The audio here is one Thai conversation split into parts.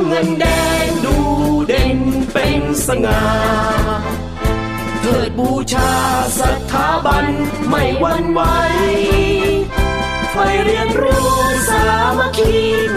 ำเงินแดงดูเด่นเป็นสง่าเถิดบูชาสถาบันไม่หวั่นไหวไฟเรียนรู้สามัคคี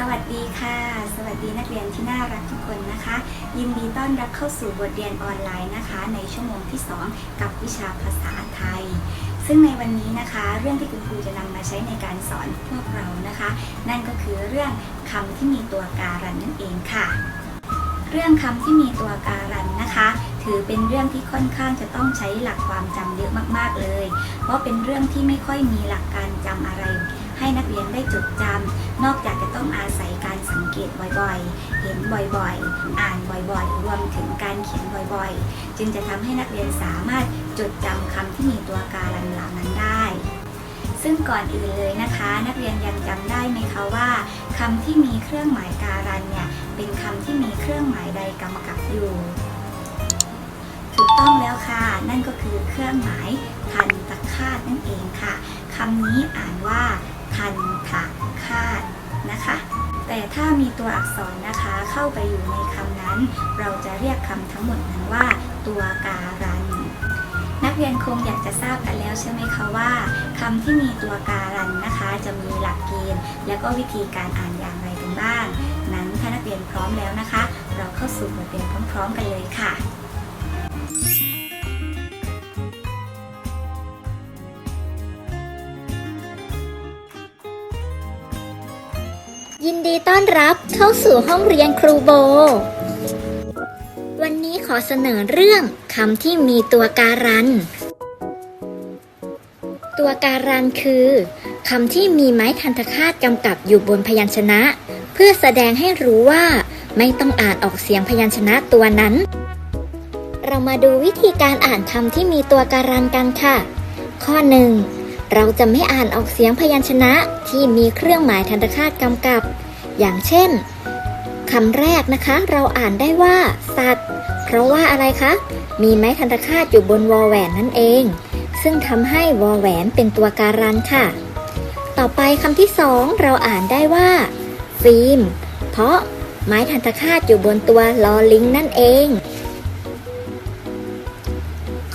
สวัสดีค่ะ สวัสดีนักเรียนที่น่ารักทุกคนนะคะ ยินดีต้อนรับเข้าสู่บทเรียนออนไลน์นะคะ ในชั่วโมงที่ 2 กับวิชาภาษาไทย ซึ่งในวันนี้นะคะ เรื่องที่คุณครูจะนำมาใช้ในการสอนพวกเรานะคะ นั่นก็คือเรื่องคำที่มีตัวการันนั่นเองค่ะ เรื่องคำที่มีตัวการันนะคะ ถือเป็นเรื่องที่ค่อนข้างจะต้องใช้หลักความจำเยอะมากๆเลย เพราะเป็นเรื่องที่ไม่ค่อยมีหลักการจำอะไร ให้นักเรียนได้จดจำนอกจากจะต้องอาศัยการสังเกตบ่อยๆ เห็นบ่อยๆ อ่านบ่อยๆ รวมถึงการเขียนบ่อยๆ จึงจะทำให้นักเรียนสามารถจดจำคำที่มีตัวการันเหล่านั้นได้ ซึ่งก่อนอื่นเลยนะคะ นักเรียนยังจำได้ไหมคะว่าคำที่มีเครื่องหมายการันเนี่ยเป็นคำที่มีเครื่องหมายใดกำกับอยู่ถูกต้องแล้วค่ะ นั่นก็คือเครื่องหมายทันตคาตนั่นเองค่ะคำนี้อ่านว่า ทันทะคาตนะคะ แต่ถ้ามีตัวอักษรนะคะเข้าไปอยู่ในคำนั้น เราจะเรียกคำทั้งหมดนั้นว่า ตัวการัน นักเรียนคงอยากจะทราบกันแล้วใช่ไหมคะว่าคำที่มีตัวการันนะคะ จะมีหลักเกณฑ์ และก็วิธีการอ่านอย่างไรกันบ้าง นั้นถ้านักเรียนพร้อมแล้วนะคะ เราเข้าสู่บทเรียนพร้อม ๆ กันเลยค่ะ ยินดีต้อนรับเข้าสู่ห้องเรียนครูโบ วันนี้ขอเสนอเรื่องคำที่มีตัวการัน ตัวการันคือคำที่มีไม้ทันตคาตกำกับอยู่บนพยัญชนะ เพื่อแสดงให้รู้ว่าไม่ต้องอ่านออกเสียงพยัญชนะตัวนั้น เรามาดูวิธีการอ่านคำที่มีตัวการันกันค่ะ ข้อหนึ่ง เราจะไม่อ่านออกเสียงพยัญชนะที่มีเครื่องหมายทันตคาตกำกับ อย่างเช่นคำแรกนะคะ เราอ่านได้ว่าสัตว์ เพราะว่าอะไรคะ มีไม้ทันตคาตอยู่บนวอแหวนนั่นเอง ซึ่งทำให้วอแหวนเป็นตัวการันค่ะ ต่อไปคำที่สองเราอ่านได้ว่า ฟิล์ม เพราะไม้ทันตคาตอยู่บนตัวลอลิงนั่นเอง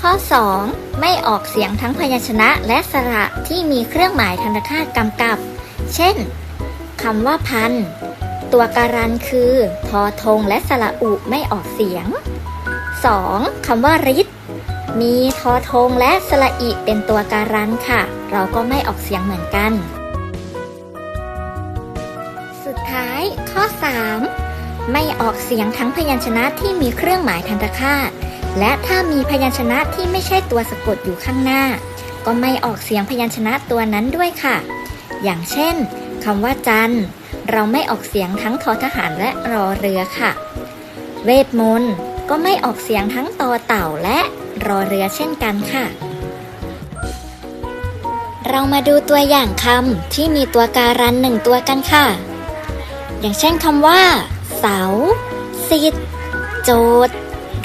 ข้อ 2. ไม่ออกเสียงทั้งพยัญชนะและสระที่มีเครื่องหมายทันตคาตกำกับ เช่นคำว่าพัน ตัวการันคือทอทงและสระอุไม่ออกเสียง 2. คำว่าริดมีทอทงและสระอิเป็นตัวการันค่ะ เราก็ไม่ออกเสียงเหมือนกัน สุดท้ายข้อ 3. ไม่ออกเสียงทั้งพยัญชนะที่มีเครื่องหมายทันตคาต และถ้ามีพยัญชนะที่ไม่ใช่ตัวสะกดอยู่ข้างหน้า ก็ไม่ออกเสียงพยัญชนะตัวนั้นด้วยค่ะ อย่างเช่นคำว่าจันเราไม่ออกเสียงทั้งทอทหารและรอเรือค่ะ เวทมนต์ก็ไม่ออกเสียงทั้งตอเต่าและรอเรือเช่นกันค่ะ เรามาดูตัวอย่างคำที่มีตัวการันหนึ่งตัวกันค่ะ อย่างเช่นคำว่า เสาสิทธ์โจทย์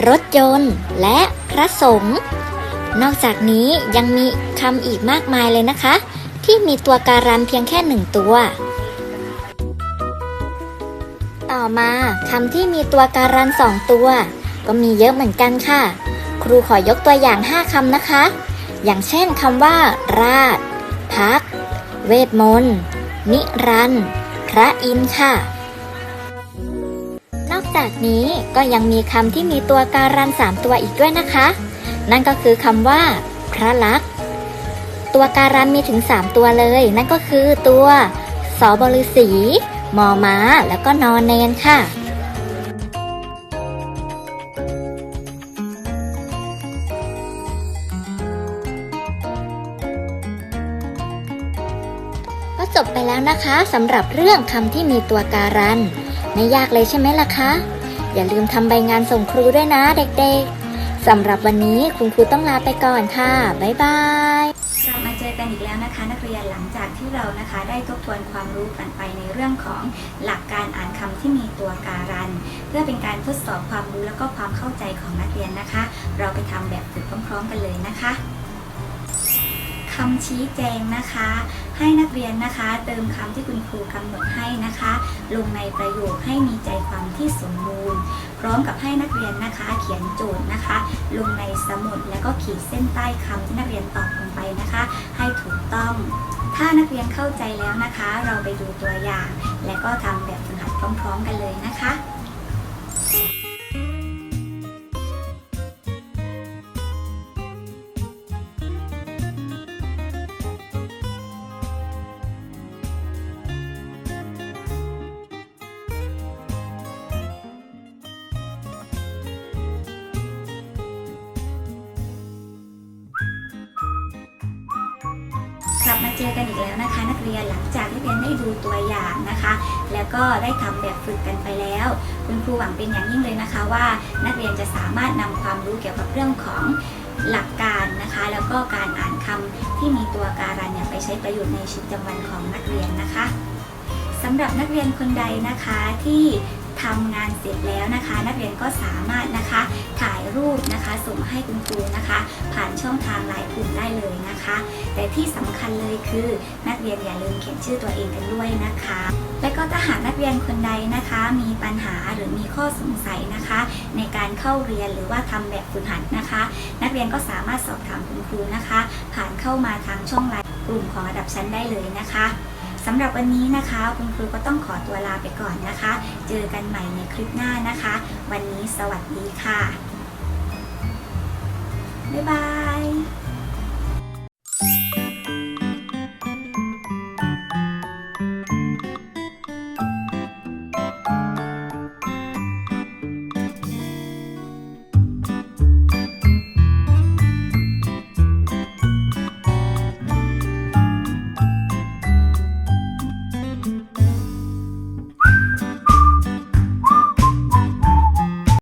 รถยนต์ และพระสงฆ์นอกจากนี้ยังมีคำอีกมากมายเลยนะคะ ที่มีตัวการันเพียงแค่หนึ่งตัว ต่อมาคำที่มีตัวการันสองตัว ก็มีเยอะเหมือนกันค่ะ ครูขอยกตัวอย่าง 5คำนะคะ อย่างเช่นคำว่า ราช พัก เวทมนต์นิรันดร์พระอินทร์ค่ะ จากนี้ก็ยังมีคำที่มีตัวการันสามตัวอีกด้วยนะคะ นั่นก็คือคำว่า พระลักษณ์ตัวการันมีถึง 3 ตัวเลย นั่นก็คือตัวสอบฤษีมอม้า แล้วก็นอนเนนค่ะก็จบไปแล้วนะคะสำหรับเรื่องคำที่มีตัวการัน ไม่ยากเลยใช่ไหมล่ะคะ อย่าลืมทำใบงานส่งครูด้วยนะเด็กๆสำหรับวันนี้คุณครูต้องลาไปก่อนค่ะ บ๊ายบายกลับมาเจอกันอีกแล้วนะคะ นักเรียนหลังจากที่เรานะคะได้ทบทวนความรู้กันไปในเรื่องของหลักการอ่านคำที่มีตัวการัน เพื่อเป็นการทดสอบความรู้แล้วก็ความเข้าใจของนักเรียนนะคะ เราไปทำแบบฝึกพร้อมๆกันเลยนะคะำชี้แจงนะคะ ให้นักเรียนนะคะ เติมคำที่คุณครูกำหนดให้นะคะ ลงในประโยคให้มีใจความที่สมบูรณ์ พร้อมกับให้นักเรียนนะคะ เขียนโจทย์นะคะ ลงในสมุดแล้วก็ขีดเส้นใต้คำที่นักเรียนตอบลงไปนะคะ ให้ถูกต้อง ถ้านักเรียนเข้าใจแล้วนะคะ เราไปดูตัวอย่าง และก็ทำแบบฝึกหัดพร้อม ๆ กันเลยนะคะ เจอกันอีกแล้วนะคะ นักเรียนหลังจากที่เรียนได้ดูตัวอย่างนะคะ แล้วก็ได้ทำแบบฝึกกันไปแล้ว คุณครูหวังเป็นอย่างยิ่งเลยนะคะ ว่านักเรียนจะสามารถนำความรู้เกี่ยวกับเรื่องของหลักการนะคะ แล้วก็การอ่านคำที่มีตัวการันเนี่ยไปใช้ประโยชน์ในชีวิตประจำวันของนักเรียนนะคะสำหรับนักเรียนคนใดนะคะที่ ทำงานเสร็จแล้วนะคะ นักเรียนก็สามารถนะคะถ่ายรูปนะคะ ส่งให้คุณครูนะคะ ผ่านช่องทางไลน์กลุ่มได้เลยนะคะ แต่ที่สำคัญเลยคือนักเรียนอย่าลืมเขียนชื่อตัวเองกันด้วยนะคะ และก็ถ้าหากนักเรียนคนใดนะคะ มีปัญหาหรือมีข้อสงสัยนะคะ ในการเข้าเรียนหรือว่าทำแบบฝึกหัดนะคะ นักเรียนก็สามารถสอบถามคุณครูนะคะ ผ่านเข้ามาทางช่องไลน์กลุ่มของระดับชั้นได้เลยนะคะ สำหรับวันนี้นะคะ คุณครูก็ต้องขอตัวลาไปก่อนนะคะ เจอกันใหม่ในคลิปหน้านะคะ วันนี้สวัสดีค่ะ บ๊ายบาย